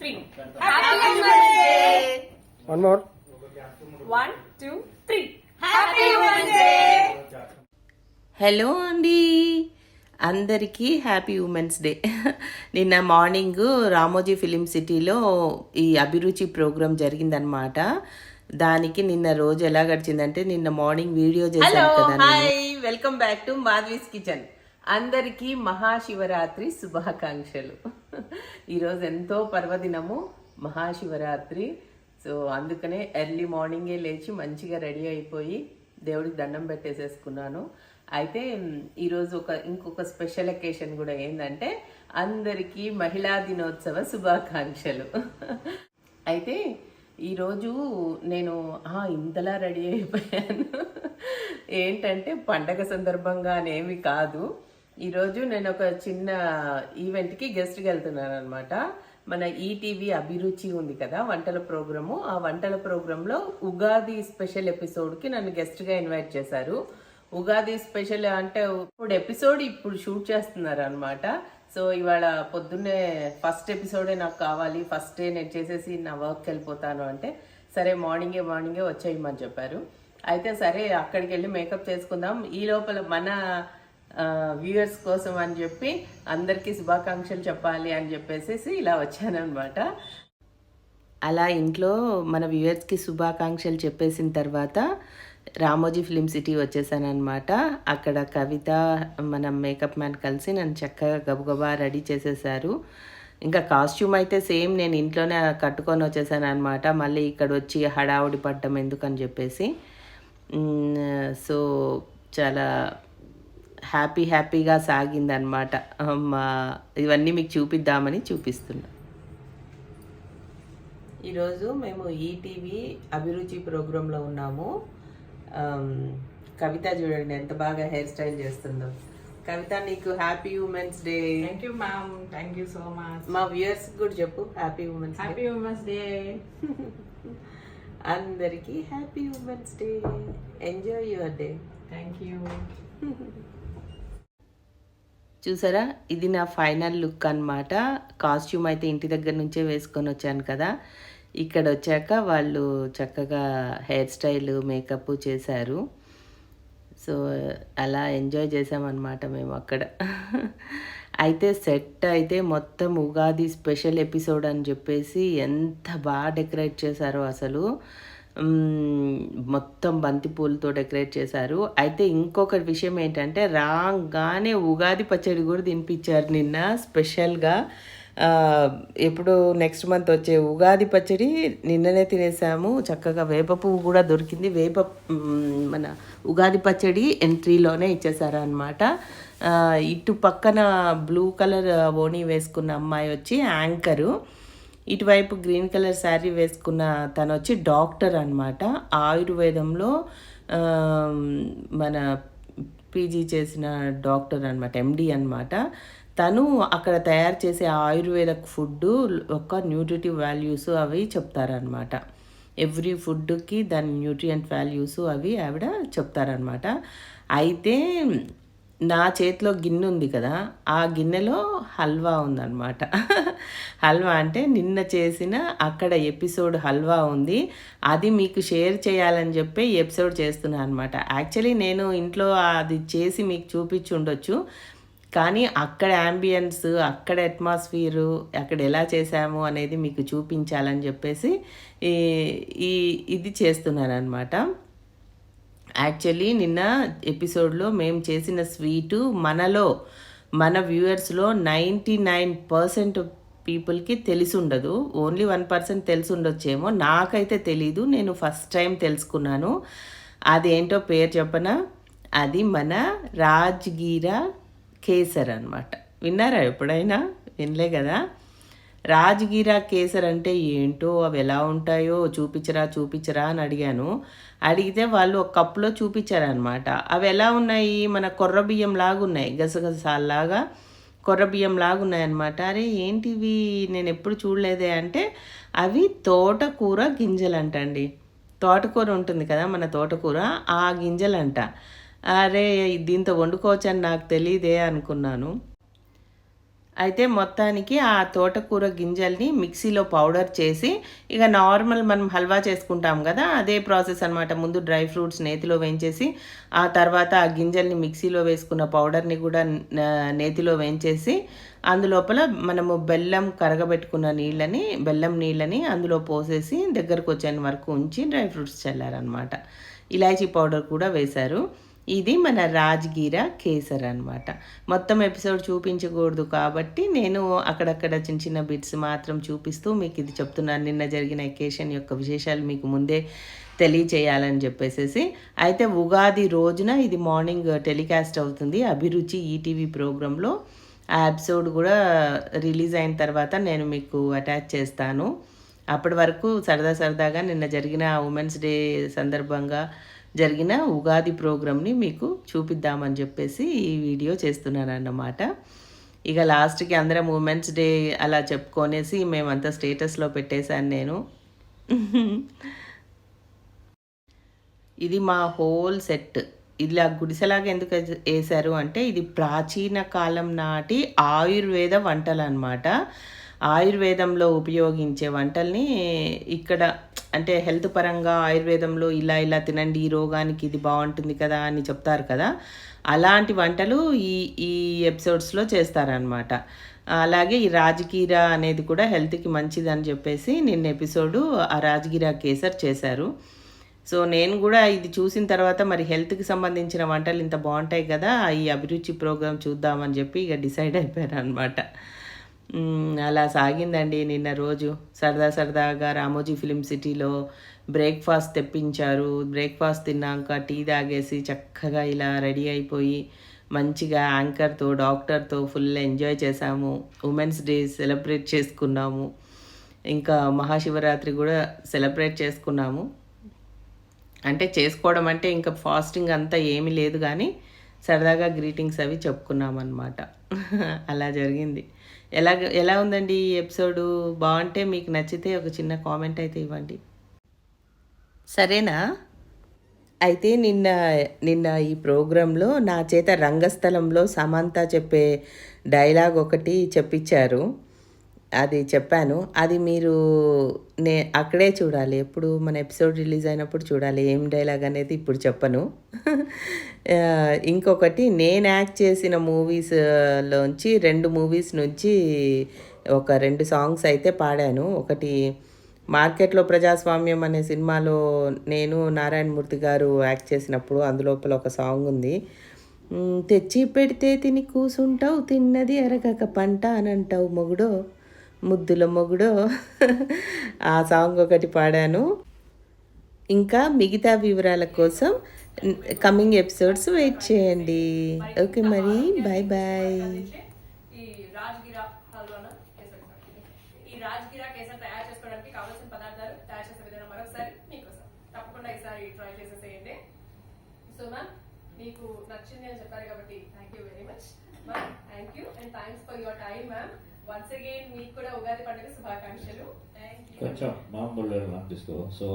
three. Happy Women's Day. One more One, two, three. Happy Women's Day. Hello అండి అందరికీ happy women's day నిన్న morning Ramoji film సిటీలో ఈ అభిరుచి ప్రోగ్రాం జరిగిందనమాట దానికి నిన్న రోజు ఎలా గడిచిందంటే నిన్న మార్నింగ్ వీడియో చేశాను కదా hi welcome back to Madhavi's kitchen అందరికీ మహాశివరాత్రి శుభాకాంక్షలు. ఈరోజు ఎంతో పర్వదినము మహాశివరాత్రి. సో అందుకనే ఎర్లీ మార్నింగే లేచి మంచిగా రెడీ అయిపోయి దేవుడికి దండం పెట్టేసేసుకున్నాను. అయితే ఈరోజు ఒక ఇంకొక స్పెషల్ ఎకేషన్ కూడా ఏంటంటే అందరికీ మహిళా దినోత్సవ శుభాకాంక్షలు. అయితే ఈరోజు నేను ఇంతలా రెడీ అయిపోయాను. ఏంటంటే పండగ సందర్భంగా అనేమి కాదు. ఈరోజు నేను ఒక చిన్న ఈవెంట్కి గెస్ట్కి వెళ్తున్నాను అనమాట మన ఈటీవీ అభిరుచి ఉంది కదా వంటల ప్రోగ్రాము. ఆ వంటల ప్రోగ్రాంలో ఉగాది స్పెషల్ ఎపిసోడ్కి నన్ను గెస్ట్గా ఇన్వైట్ చేశారు. ఉగాది స్పెషల్ అంటే ఇప్పుడు ఎపిసోడ్ ఇప్పుడు షూట్ చేస్తున్నారు అనమాట సో ఇవాళ పొద్దున్నే ఫస్ట్ ఎపిసోడే నాకు కావాలి. ఫస్ట్ డే నేను చేసేసి నా వర్క్కి వెళ్ళిపోతాను అంటే సరే మార్నింగే మార్నింగే వచ్చేయమని చెప్పారు. అయితే సరే అక్కడికి వెళ్ళి మేకప్ చేసుకుందాం. ఈ లోపల మన వ్యూయర్స్ కోసం అని చెప్పి అందరికీ శుభాకాంక్షలు చెప్పాలి అని చెప్పేసి ఇలా వచ్చానమాట అలా ఇంట్లో మన వ్యూయర్స్కి శుభాకాంక్షలు చెప్పేసిన తర్వాత రామోజీ ఫిలిం సిటీ వచ్చేసానమాట అక్కడ కవిత మన మేకప్ మ్యాన్ కలిసి నన్ను చక్కగా గబగబా రెడీ చేసేసారు. ఇంకా కాస్ట్యూమ్ అయితే సేమ్ నేను ఇంట్లోనే కట్టుకొని వచ్చేసాను అనమాట మళ్ళీ ఇక్కడ వచ్చి హడావుడి పడ్డం ఎందుకని చెప్పేసి. సో చాలా హ్యాపీ హ్యాపీగా సాగిందనమాట మా ఇవన్నీ మీకు చూపిద్దామని చూపిస్తున్నా ఈరోజు మేము ఈటీవీ అభిరుచి ప్రోగ్రాంలో ఉన్నాము కవిత చూడండి ఎంత బాగా హెయిర్ స్టైల్ చేస్తుందో కవిత నీకు happy women's day Thank you, ma'am. Thank you so much. మా వ్యూయర్స్ కూడా చెప్పు happy women's day Happy Women's Day. అందరికీ happy women's day enjoy your day Thank you. చూసారా? ఇది నా ఫైనల్ లుక్ అన్నమాట. కాస్ట్యూమ్ అయితే ఇంటి దగ్గర నుంచే వేసుకొని వచ్చాను కదా. ఇక్కడ వచ్చాక వాళ్ళు చక్కగా హెయిర్ స్టైల్ మేకప్ చేశారు. సో అలా ఎంజాయ్ చేసామన్నమాట మేము అక్కడ. అయితే సెట్ అయితే మొత్తం ఉగాది స్పెషల్ ఎపిసోడ్ అని చెప్పేసి ఎంత బాగా డెకరేట్ చేశారో అసలు. మొత్తం బంతిపూలతో డెకరేట్ చేశారు. అయితే ఇంకొక విషయం ఏంటంటే రాగానే ఉగాది పచ్చడి కూడా తినిపించారు నిన్న స్పెషల్గా. ఎప్పుడు నెక్స్ట్ మంత్ వచ్చే ఉగాది పచ్చడి నిన్ననే తినేసాము. చక్కగా వేప పువ్వు కూడా దొరికింది. వేప మన ఉగాది పచ్చడి ఎంట్రీలోనే ఇచ్చేసారు అనమాట ఇటు పక్కన బ్లూ కలర్ ఓణి వేసుకున్న అమ్మాయి వచ్చి యాంకరు. ఇటువైపు గ్రీన్ కలర్ శారీ వేసుకున్న తను వచ్చి డాక్టర్ అనమాట ఆయుర్వేదంలో మన పీజీ చేసిన డాక్టర్ అనమాట ఎండి అనమాట తను అక్కడ తయారు చేసే ఆయుర్వేద ఫుడ్ ఒక న్యూట్రిటివ్ వాల్యూస్ అవి చెప్తారనమాట ఎవ్రీ ఫుడ్కి దాని న్యూట్రియంట్ వాల్యూస్ అవి ఆవిడ చెప్తారనమాట అయితే నా చేతిలో గిన్నె ఉంది కదా ఆ గిన్నెలో హల్వా ఉందన్నమాట. హల్వా అంటే నిన్న చేసిన అక్కడ ఎపిసోడ్ హల్వా ఉంది. అది మీకు షేర్ చేయాలని చెప్పి ఎపిసోడ్ చేస్తున్నాను అనమాట యాక్చువల్లీ నేను ఇంట్లో అది చేసి మీకు చూపించి ఉండొచ్చు. కానీ అక్కడ యాంబియన్స్ అక్కడ అట్మాస్ఫియరు అక్కడ ఎలా చేసాము అనేది మీకు చూపించాలని చెప్పేసి ఈ ఈ ఇది చేస్తున్నాను అనమాట యాక్చువల్లీ నిన్న ఎపిసోడ్లో మేము చేసిన స్వీటు మనలో మన వ్యూవర్స్లో నైంటీ నైన్ పర్సెంట్ పీపుల్కి తెలిసి ఉండదు ఓన్లీ వన్ పర్సెంట్ తెలిసి ఉండొచ్చేమో నాకైతే తెలీదు. నేను ఫస్ట్ టైం తెలుసుకున్నాను. అదేంటో పేరు చెప్పనా? అది మన రాజ్గీరా కేసర్ అనమాట విన్నారా ఎప్పుడైనా? వినలే కదా? రాజగిరా కేసర్ అంటే ఏంటో అవి ఎలా ఉంటాయో చూపించరా చూపించరా అని అడిగాను. అడిగితే వాళ్ళు ఒక కప్పులో చూపించారనమాట అవి ఎలా ఉన్నాయి? మన కొర్ర బియ్యం లాగున్నాయి. గసగసాల్లాగా కొర్ర బియ్యం లాగా అరే ఏంటివి? నేను ఎప్పుడు చూడలేదే అంటే అవి తోటకూర గింజలంటండి. తోటకూర ఉంటుంది కదా మన తోటకూర ఆ గింజలంట. అరే దీంతో వండుకోవచ్చని నాకు తెలియదే అనుకున్నాను. అయితే మొత్తానికి ఆ తోటకూర గింజల్ని మిక్సీలో పౌడర్ చేసి ఇక నార్మల్ మనం హల్వా చేసుకుంటాం కదా అదే ప్రాసెస్ అనమాట ముందు డ్రై ఫ్రూట్స్ నేతిలో వేయించేసి ఆ తర్వాత ఆ గింజల్ని మిక్సీలో వేసుకున్న పౌడర్ని కూడా నేతిలో వేయించేసి అందులోపల మనము బెల్లం కరగబెట్టుకున్న నీళ్ళని బెల్లం నీళ్ళని అందులో పోసేసి దగ్గరకు వచ్చేంత వరకు ఉంచి డ్రై ఫ్రూట్స్ చల్లారనమాట ఇలాచీ పౌడర్ కూడా వేశారు. ఇది మన రాజ్గీర కేసర్ అనమాట మొత్తం ఎపిసోడ్ చూపించకూడదు కాబట్టి నేను అక్కడక్కడ చిన్న చిన్న బిట్స్ మాత్రం చూపిస్తూ మీకు ఇది చెప్తున్నాను. నిన్న జరిగిన ఎకేషన్ యొక్క విశేషాలు మీకు ముందే తెలియచేయాలని చెప్పేసేసి. అయితే ఉగాది రోజున ఇది మార్నింగ్ టెలికాస్ట్ అవుతుంది. అభిరుచి ఈటీవీ ప్రోగ్రాంలో ఆ ఎపిసోడ్ కూడా రిలీజ్ అయిన తర్వాత నేను మీకు అటాచ్ చేస్తాను. అప్పటి వరకు సరదా సరదాగా నిన్న జరిగిన ఉమెన్స్ డే సందర్భంగా జరిగిన ఉగాది ప్రోగ్రామ్ని మీకు చూపిద్దామని చెప్పేసి ఈ వీడియో చేస్తున్నాను అన్నమాట ఇక లాస్ట్కి అందరం ఉమెన్స్ డే అలా చెప్పుకొనేసి మేమంతా స్టేటస్లో పెట్టేశాను నేను. ఇది మా హోల్ సెట్. ఇలా గుడిసెలాగా ఎందుకు వేశారు అంటే ఇది ప్రాచీన కాలం నాటి ఆయుర్వేద వంటలు అనమాట ఆయుర్వేదంలో ఉపయోగించే వంటల్ని ఇక్కడ అంటే హెల్త్ పరంగా ఆయుర్వేదంలో ఇలా ఇలా తినండి ఈ రోగానికి ఇది బాగుంటుంది కదా అని చెప్తారు కదా అలాంటి వంటలు ఈ ఈ ఎపిసోడ్స్లో చేస్తారనమాట అలాగే ఈ రాజకీర అనేది కూడా హెల్త్కి మంచిది అని చెప్పేసి నిన్న ఎపిసోడు ఆ రాజగిరా కేసర్ చేశారు. సో నేను కూడా ఇది చూసిన తర్వాత మరి హెల్త్కి సంబంధించిన వంటలు ఇంత బాగుంటాయి కదా ఈ అభిరుచి ప్రోగ్రాం చూద్దామని చెప్పి ఇక డిసైడ్ అయిపోయాను అనమాట అలా సాగిందండి నిన్న రోజు. సరదా సరదాగా రామోజీ ఫిలిం సిటీలో బ్రేక్ఫాస్ట్ తెప్పించారు. బ్రేక్ఫాస్ట్ తిన్నాక టీ తాగేసి చక్కగా ఇలా రెడీ అయిపోయి మంచిగా యాంకర్తో డాక్టర్తో ఫుల్ ఎంజాయ్ చేసాము ఉమెన్స్ డే సెలబ్రేట్ చేసుకున్నాము. ఇంకా మహాశివరాత్రి కూడా సెలబ్రేట్ చేసుకున్నాము. అంటే చేసుకోవడం అంటే ఇంకా ఫాస్టింగ్ అంతా ఏమీ లేదు కానీ సరదాగా గ్రీటింగ్స్ అవి చెప్పుకున్నాం అనమాట అలా జరిగింది. ఎలా ఎలా ఉందండి ఈ ఎపిసోడు? బాగుంటే మీకు నచ్చితే ఒక చిన్న కామెంట్ అయితే ఇవ్వండి. సరేనా? అయితే నిన్న నిన్న ఈ ప్రోగ్రాంలో నా చేత రంగస్థలంలో సమంత చెప్పే డైలాగ్ ఒకటి చెప్పించారు అది చెప్పాను. అది మీరు నే అక్కడే చూడాలి. ఎప్పుడు మన ఎపిసోడ్ రిలీజ్ అయినప్పుడు చూడాలి. ఏం డైలాగ్ అనేది ఇప్పుడు చెప్పను. ఇంకొకటి నేను యాక్ట్ చేసిన మూవీస్లోంచి రెండు మూవీస్ నుంచి ఒక రెండు సాంగ్స్ అయితే పాడాను. ఒకటి మార్కెట్లో ప్రజాస్వామ్యం అనే సినిమాలో నేను నారాయణమూర్తి గారు యాక్ట్ చేసినప్పుడు అందులోపల ఒక సాంగ్ ఉంది. తెచ్చి పెడితే తిని కూసుంటావు తిన్నది ఎరగక పంట అని అంటావు మొగుడో. ముద్దుల మొగుడో. ఆ సాంగ్ ఒకటి పాడాను. ఇంకా మిగతా వివరాల కోసం కమింగ్ ఎపిసోడ్స్ వెయిట్ చేయండి. ఓకే మరి బాయ్ బాయ్. కేసర్ తయారు చేసుకోవడానికి కావాల్సిన పదార్థాలు తయారు చేసే విధానం మరొకసారి మీకోసం. తప్పకుండా ఈసారి ట్రై చేసేసేయండి. సో మ్యామ్ మీకు నచ్చింది అని చెప్పారు కాబట్టి thank you very much ma'am thank you and thanks for your time ma'am once again మీకు కూడా ఉగాది పండుగ శుభాకాంక్షలు. కొంచెం మామూలు తీసుకో. సో